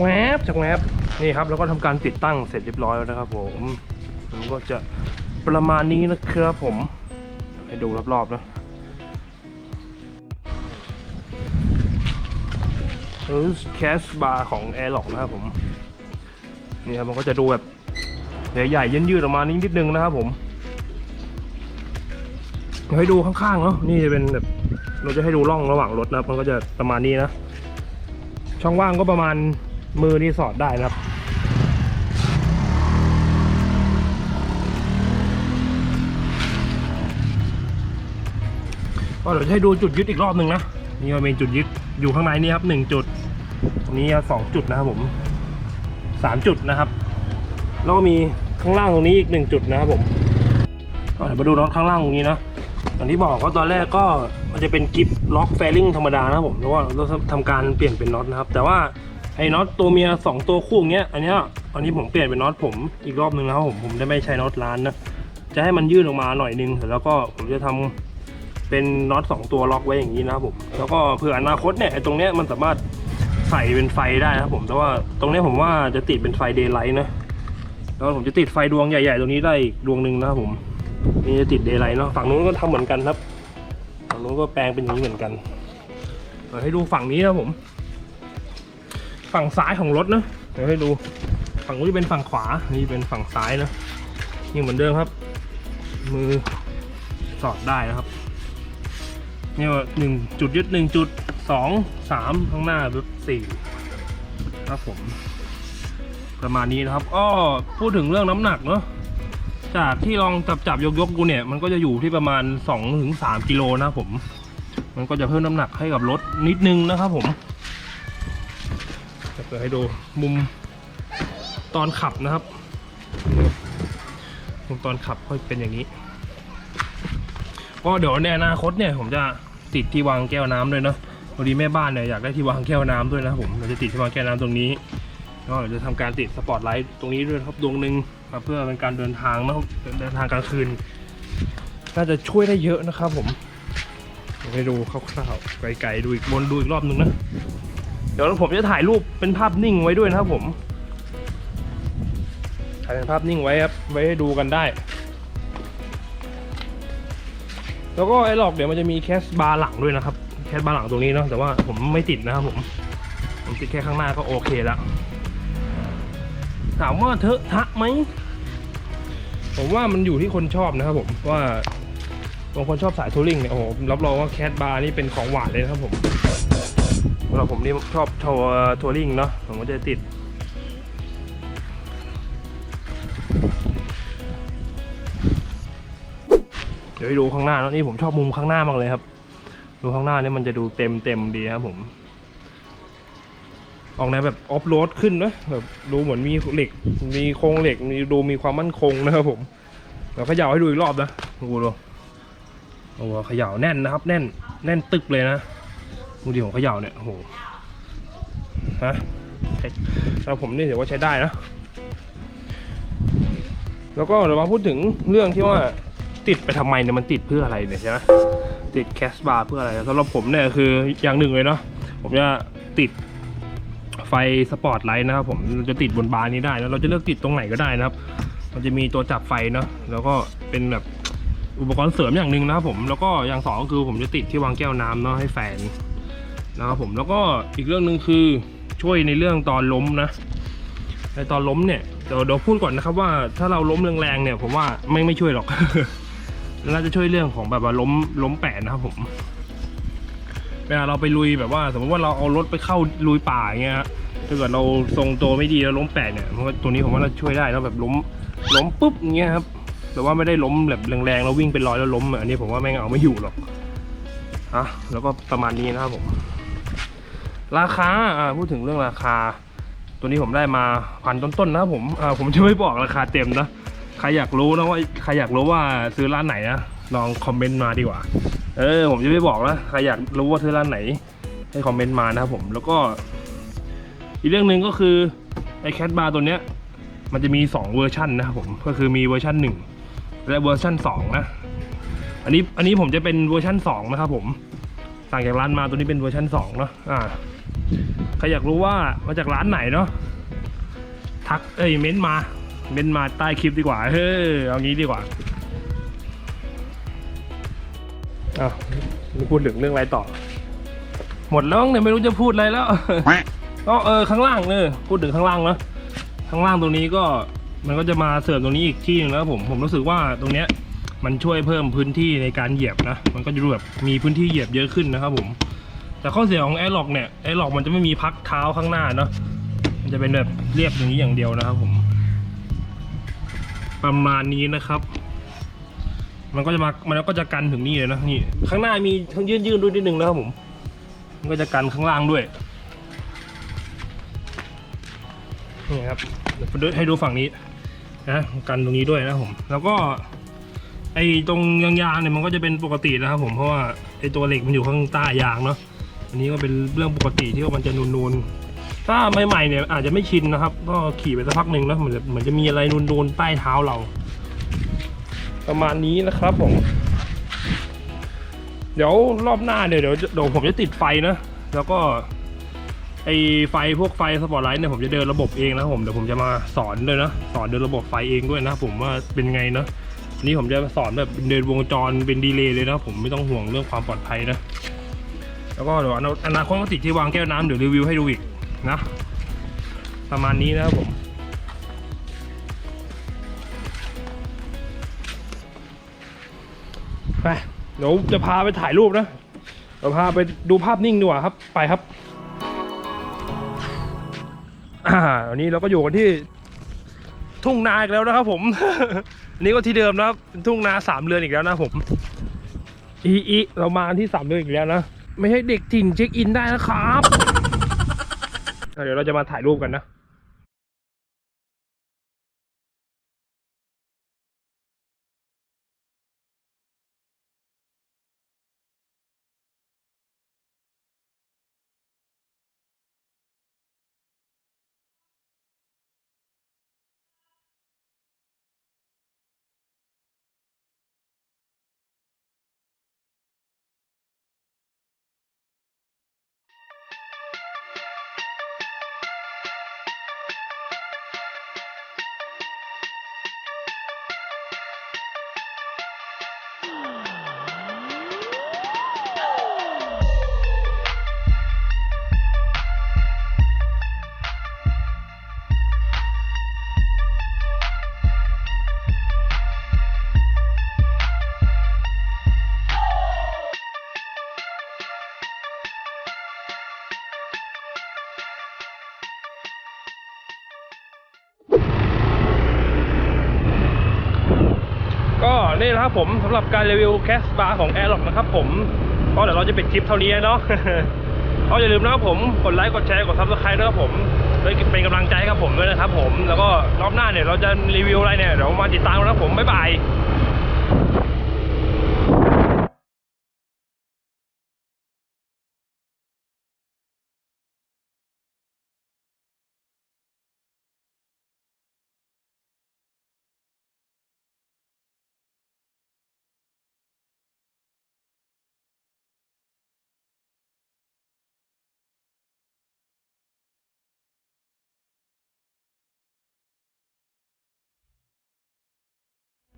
แวบจากแวบนี่ครับแล้วก็ทำการติดตั้งเสร็จเรียบร้อยแล้วนะครับ ผมมันก็จะประมาณนี้นะครับผมให้ดูรอบๆนะเออแคสบาร์ของ Air l o c k นะครับผมนี่ครับมันก็จะดูแบบใหญ่ๆยืดๆออกมานิดนิดนึงนะครับผมให้ดูข้างๆเนาะนี่จะเป็นแบบเราจะให้ดูร่องระหว่างรถนะครับ มันก็จะประมาณนี้นะ ช่องว่างก็ประมาณ มือนี่สอดได้นะครับ ก็เดี๋ยวให้ดูจุดยึดอีกรอบหนึ่งนะ นี่ก็เป็นจุดยึดอยู่ข้างในนี่ครับหนึ่งจุด นี้สองจุดนะครับผมสามจุดนะครับ แล้วก็มีข้างล่างตรงนี้อีกหนึ่งจุดนะครับผมก็เดี๋ยวมาดูน็อตข้างล่างตรงนี้นะอย่างที่บอกว่าตอนแรกก็มันจะเป็นกิฟล็อกแฟลิงธรรมดานะครับผมแล้วก็เราทำการเปลี่ยนเป็นน็อตนะครับ แต่ว่า ไอ้น็อตตัวเมียสองตัวคู่อย่างเงี้ยอันเนี้ยอันนี้ผมเปลี่ยนเป็นน็อตผมอีกรอบหนึ่งนะครับผมผมได้ไม่ใช้น็อตร้านนะจะให้มันยืดออกมาหน่อยนึงแล้วก็ผมจะทำเป็นน็อตสองตัวล็อกไว้อย่างนี้นะครับผมแล้วก็เผื่ออนาคตเนี่ยไอ้ตรงเนี้ยมันสามารถใส่เป็นไฟได้นะครับผมแต่ว่าตรงเนี้ยผมว่าจะติดเป็นไฟเดย์ไลท์นะแล้วผมจะติดไฟดวงใหญ่ ๆ ตรงนี้ได้อีกดวงหนึ่งนะครับผมนี่จะติดเดย์ไลท์เนาะฝั่งนู้นก็ทำเหมือนกันครับฝั่งนู้นก็แปลงเป็นอย่างนี้เหมือนกันเดี๋ยวให้ดูฝั่งนี้นะผม ฝั่งซ้ายของรถนะเดี๋ยวให้ดูฝั่งนู้นจะเป็นฝั่งขวา นี่เป็นฝั่งซ้ายนะยังเหมือนเดิมครับ มือสอดได้นะครับนี่ว่าหนึ่งจุดยึดหนึ่งจุดสองสามข้างหน้าปึ๊บสี่ครับผม ประมาณนี้นะครับก็พูดถึงเรื่องน้ำหนักเนาะจากที่ลองจับจับยกยกๆดูเนี่ย มันก็จะอยู่ที่ประมาณ2อถึงสกิโลนะครับผม มันก็จะเพิ่มน้ำหนักให้กับรถนิดนึงนะครับผม เปิดให้ดูมุมตอนขับนะครับมุมตอนขับค่อยเป็นอย่างนี้ ก็เดี๋ยวในอนาคตเนี่ยผมจะติดที่วางแก้วน้ำด้วยเนาะพอดีแม่บ้านเนี่ยอยากได้ที่วางแก้วน้ำด้วยนะผมเราจะติดที่วางแก้วน้ำตรงนี้ก็เดี๋ยวจะทำการติดสปอตไลท์ตรงนี้ด้วยครับดวงหนึ่งมาเพื่อเป็นการเดินทางนะเดินทางกลางคืนน่าจะช่วยได้เยอะนะครับผมเดี๋ยวให้ดูคร่าวๆไกลๆดูอีกวนดูอีกรอบหนึ่งนะ เดี๋ยวผมจะถ่ายรูปเป็นภาพนิ่งไว้ด้วยนะครับผมถ่ายเป็นภาพนิ่งไว้ครับ ไว้ให้ดูกันได้ แล้วก็ไอ้หลอกเดี๋ยวมันจะมีแคสบาร์หลังด้วยนะครับ แคสบาร์หลังตรงนี้เนาะ แต่ว่าผมไม่ติดนะครับผม ผมติดแค่ข้างหน้าก็โอเคแล้ว ถามว่าเถอะทะไหม ผมว่ามันอยู่ที่คนชอบนะครับผม ว่าบางคนชอบสายทัวริงเนี่ย โอ้โห รับรองว่าแคสบาร์นี่เป็นของหวานเลยนะครับผม สำหรับผมนี่ชอบทัวทัวริงเนาะผมก็จะติด เดี๋ยวให้ดูข้างหน้าแล้วนี่ผมชอบมุมข้างหน้ามากเลยครับ ดูข้างหน้านี่มันจะดูเต็มเต็มดีครับผมออกแนวแบบออฟโรดขึ้นนะแบบดูเหมือนมีเหล็ก มีโครงเหล็กมีดูมีความมั่นคงนะครับผมเดี๋ยวเขย่าให้ดูอีกรอบนะดูดูโอ้โหขย่าแน่นนะครับ แน่น แน่นตึกเลยนะ ดูดิของเขย่าเนี่ยโอ้โหฮะแล้วผมนี่ถือว่าใช้ได้นะ แล้วก็เรามาพูดถึงเรื่องที่ว่าติดไปทำไมเนี่ยมันติดเพื่ออะไรเนี่ยใช่ไหมติดแคสบาร์เพื่ออะไรสำหรับผมเนี่ยคืออย่างหนึ่งเลยเนาะผมจะติดไฟสปอร์ตไลท์นะครับผมจะติดบนบาร์นี้ได้แล้วเราจะเลือกติดตรงไหนก็ได้นะครับ มันจะมีตัวจับไฟเนาะแล้วก็เป็นแบบอุปกรณ์เสริมอย่างหนึ่งนะครับผมแล้วก็อย่างสองก็คือผมจะติดที่วางแก้วน้ำเนาะให้แฟน นะครับผมแล้วก็อีกเรื่องหนึ่งคือช่วยในเรื่องตอนล้มนะในตอนล้มเนี่ยเดี๋ยวเดี๋ยวพูดก่อนนะครับว่าถ้าเราล้มแรงๆเนี่ยผมว่าไม่ไม่ช่วยหรอกน่าจะช่วยเรื่องของแบบว่าล้มล้มแปะนะครับผมเวลาเราไปลุยแบบว่า สมมติว่าเราเอารถไปเข้าลุยป่าอย่างเงี้ยถ้าเกิดเราทรงตัวไม่ดีแล้วล้มแปะเนี่ยตัวนี้ผมว่าน่าช่วยได้แล้วแบบล้มล้มปุ๊บเงี้ยครับแต่ว่าไม่ได้ล้มแบบแรงๆแล้ววิ่งเป็นรอยแล้วล้มอะอันนี้ผมว่าแม่งเอาไม่อยู่หรอกอะแล้วก็ประมาณนี้นะครับผม ราคาพูดถึงเรื่องราคา ตัวนี้ผมได้มาพันต้นๆนะผมผมจะไม่บอกราคาเต็มนะใครอยากรู้นะว่าใครอยากรู้ว่าซื้อร้านไหนนะลองคอมเมนต์มาดีกว่า เออ ผมจะไม่บอกนะใครอยากรู้ว่าซื้อร้านไหน ให้คอมเมนต์มานะครับผมแล้วก็ อีกเรื่องหนึ่งก็คือไอแคทบาร์ตัวเนี้ยมันจะมี 2 เวอร์ชันนะครับผมก็คือมีเวอร์ชัน1และเวอร์ชัน2นะอันนี้อันนี้ผมจะเป็นเวอร์ชัน2นะครับผม สั่งจากร้านมาตัวนี้เป็นเวอร์ชัน2เนาะอ่าใครอยากรู้ว่ามาจากร้านไหนเนาะทักเอ้ยเม้นมา เม้นมาใต้คลิปดีกว่าเฮ้ยเอางี้ดีกว่าอ้าวพูดถึงเรื่องอะไรต่อ หมดแล้วเนี่ยไม่รู้จะพูดอะไรแล้วก็เออข้างล่างเนอพูดถึงข้างล่างเนอะข้างล่างตรงนี้ก็มันก็จะมาเสริมตรงนี้อีกที่หนึงแล้วผมผมรู้สึกว่าตรงเนี้ย มันช่วยเพิ่มพื้นที่ในการเหยียบนะ มันก็จะดูแบบมีพื้นที่เหยียบเยอะขึ้นนะครับผม แต่ข้อเสียของแอร์ล็อกเนี่ยแอร์ล็อกมันจะไม่มีพักเท้าข้างหน้าเนาะ มันจะเป็นแบบเรียบอย่างนี้อย่างเดียวนะครับผม ประมาณนี้นะครับ มันก็จะมา มันก็จะกันถึงนี่เลยนะนี่ ข้างหน้ามีทั้งยื่นยื่นๆด้วยนิดนึงนะครับผม มันก็จะกันข้างล่างด้วย นี่ครับเดี๋ยวให้ดูฝั่งนี้นะกันตรงนี้ด้วยนะผม แล้วก็ ไอ้ตรงยางๆเนี่ยมันก็จะเป็นปกตินะครับผมเพราะว่าไอ้ตัวเหล็กมันอยู่ข้างใต้ยางเนาะอันนี้ก็เป็นเรื่องปกติที่ว่ามันจะนูนๆถ้าใหม่ๆเนี่ยอาจจะไม่ชินนะครับ ก็ขี่ไปสักพักหนึ่งแล้วเหมือนจะเหมือนจะมีอะไรนูนๆใต้เท้าเรา ประมาณนี้นะครับผม เดี๋ยวรอบหน้าเนี่ยเดี๋ยวเดี๋ยวผมจะติดไฟนะแล้วก็ไอไฟพวกไฟสปอร์ตไลท์เนี่ยผมจะเดินระบบเองนะผมเดี๋ยวผมจะมาสอนด้วยนะสอนเดินระบบไฟเองด้วยนะผมว่าเป็นไงเนาะ นนี้ผมจะสอนแบบเดินวงจรเป็นดีเลย์เลยนะผมไม่ต้องห่วงเรื่องความปลอดภัยนะ แล้วก็เดี๋ยวอนาอนาคตก็ติดที่วางแก้วน้ำเดี๋ยวรีวิวให้ดูอีกนะ ประมาณนี้นะครับผมไปเดี๋ยวจะพาไปถ่ายรูปนะเดี๋ยวพาไปดูภาพนิ่งดีกว่าครับ ไปครับอ่าวันนี้เราก็อยู่กันที่ทุ่งนาอีกแล้วนะครับผม นี่ก็ที่เดิมนะครับเป็นทุ่งนาสามเรือนอีกแล้วนะผมอีอีเรามาที่สามเรือนอีกแล้วนะ ไม่ให้เด็กถิ่นเช็คอินได้นะครับ เดี๋ยวเราจะมาถ่ายรูปกันนะ นี่นะครับผมสำหรับการรีวิวแคสบาร์ของ a i r l o c k นะครับผมก็เดี๋ยวเราจะปิดคลิปเท่านี้เนาะก็อย่าลืมนะครับผมกดไลค์กดแชร์กดซับสไครต์ด้วยครับผมเพื่อเป็นกำลังใจให้กับผมด้วยนะครับผมแล้วก็รอบหน้าเนี่ยเราจะรีวิวอะไรเนี่ยเดี๋ยวมาติดตามกันนะครับผมบ๊ายบาย